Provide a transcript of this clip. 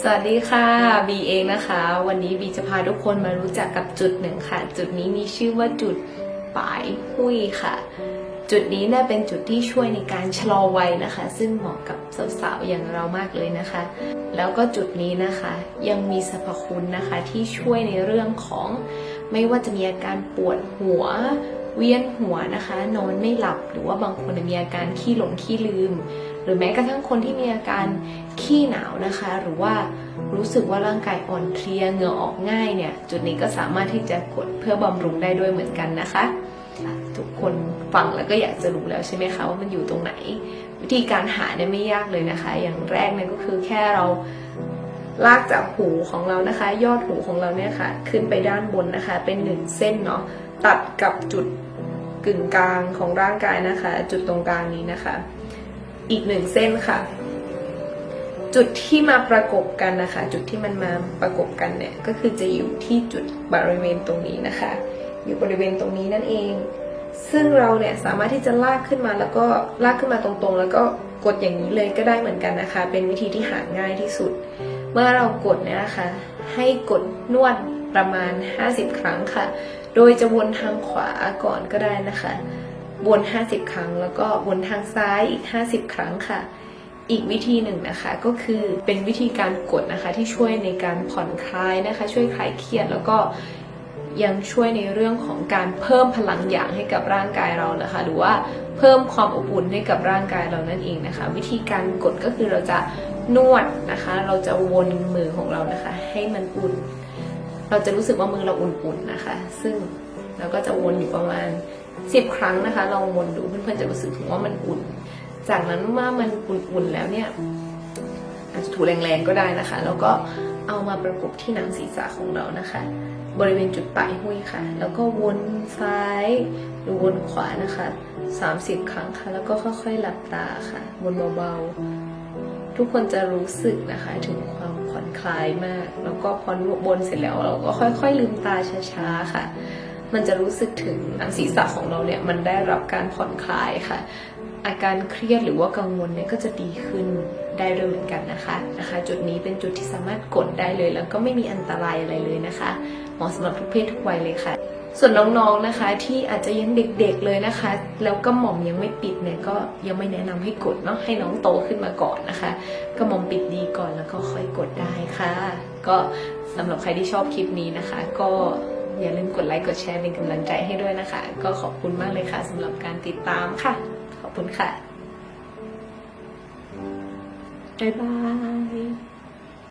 สวัสดีค่ะบีเองนะคะ วันนี้บีจะพาทุกคนมารู้จักกับจุดหนึ่งค่ะ จุดนี้มีชื่อว่าจุดปลายหุยค่ะ จุดนี้เนี่ยเป็นจุดที่ช่วยในการชะลอวัยนะคะ ซึ่งเหมาะกับสาวๆอย่างเรามากเลยนะคะ แล้วก็จุดนี้นะคะยังมีสรรพคุณนะคะที่ช่วยในเรื่องของไม่ว่าจะมีอาการปวดหัวเวียนหัวนะคะ นอนไม่หลับหรือว่าบางคนมีอาการขี้หลงขี้ลืม หรือแม้กระทั่งคนที่มีอาการ ขี้หนาวนะคะ หรือว่ารู้สึกว่าร่างกายอ่อนเพลียเหงื่อออกง่ายเนี่ย จุดนี้ก็สามารถที่จะกดเพื่อบำรุงได้ด้วยเหมือนกันนะคะ ทุกคนฟังแล้วก็อยากจะรู้แล้วใช่ไหมคะว่ามันอยู่ตรงไหน วิธีการหาเนี่ยไม่ยากเลยนะคะ อย่างแรกเนี่ยก็คือแค่เราลากจากหูของเรานะคะ ยอดหูของเราเนี่ยค่ะ ขึ้นไปด้านบนนะคะ เป็นหนึ่งเส้นเนาะตัดกับจุดกึ่งกลางของร่างกายนะคะ จุดตรงกลางนี้นะคะ อีกหนึ่งเส้นค่ะ จุดที่มาประกบกันนะคะ จุดที่มันมาประกบกันเนี่ยก็คือจะอยู่ที่จุดบริเวณตรงนี้นะคะ อยู่บริเวณตรงนี้นั่นเอง ซึ่งเราเนี่ยสามารถที่จะลากขึ้นมาแล้วก็ลากขึ้นมาตรงๆ แล้วก็กดอย่างนี้เลยก็ได้เหมือนกันนะคะ เป็นวิธีที่หาง่ายที่สุด เมื่อเรากดเนี่ยนะคะ ให้กดนวดประมาณ 50 ครั้งค่ะ โดยจะวนทางขวาก่อนก็ได้นะคะวน50 ครั้ง แล้วก็วนทางซ้ายอีก 50 ครั้งค่ะ อีกวิธีหนึ่งนะคะก็คือเป็นวิธีการกดนะคะที่ช่วยในการผ่อนคลายนะคะ ช่วยคลายเครียดแล้วก็ยังช่วยในเรื่องของการเพิ่มพลังอย่างให้กับร่างกายเรานะคะ หรือว่าเพิ่มความอบอุ่นให้กับร่างกายเรานั่นเองนะคะ วิธีการกดก็คือเราจะนวดนะคะ เราจะวนมือของเรานะคะ ให้มันอุ่น เราจะรู้สึกว่ามือเราอุ่นๆนะคะ ซึ่งเราก็จะวนอยู่ประมาณ10 ครั้งนะคะลองวนดูเพื่อนๆจะรู้สึกถึงว่ามันอุ่น จากนั้นเมื่อมันอุ่นๆแล้วเนี่ยอาจจะถูแรงๆก็ได้นะคะ แล้วก็เอามาประกบที่หนังศีรษะของเรานะคะ บริเวณจุดปลายหุ้ยค่ะ แล้วก็วนซ้ายหรือวนขวานะคะ 30 ครั้งค่ะ แล้วก็ค่อยๆหลับตาค่ะ วนเบาๆ ทุกคนจะรู้สึกนะคะถึงความผ่อนคลายมาก แล้วก็พอบนเสร็จแล้วเราก็ค่อย ๆ ลืมตาช้าๆค่ะ มันจะรู้สึกถึงหนังศีรษะของเราเนี่ยมันได้รับการผ่อนคลายค่ะ อาการเครียดหรือว่ากังวลเนี่ยก็จะดีขึ้นได้ด้วยเหมือนกันนะคะนะคะ จุดนี้เป็นจุดที่สามารถกดได้เลย แล้วก็ไม่มีอันตรายอะไรเลยนะคะเหมาะสำหรับทุกเพศทุกวัยเลยค่ะ ส่วนน้องๆนะคะที่อาจจะยังเด็กๆเลยนะคะ แล้วก็หม่อมยังไม่ปิดเนี่ยก็ยังไม่แนะนำให้กดเนาะให้น้องโตขึ้นมาก่อนนะคะ ก็หม่อมปิดดีก่อนแล้วก็ค่อยกดได้ค่ะ ก็สำหรับใครที่ชอบคลิปนี้นะคะ ก็ อย่าลืมกดไลค์กดแชร์เป็นกำลังใจให้ด้วยนะคะ ก็ขอบคุณมากเลยค่ะสำหรับการติดตามค่ะ ขอบคุณค่ะ บ๊ายบาย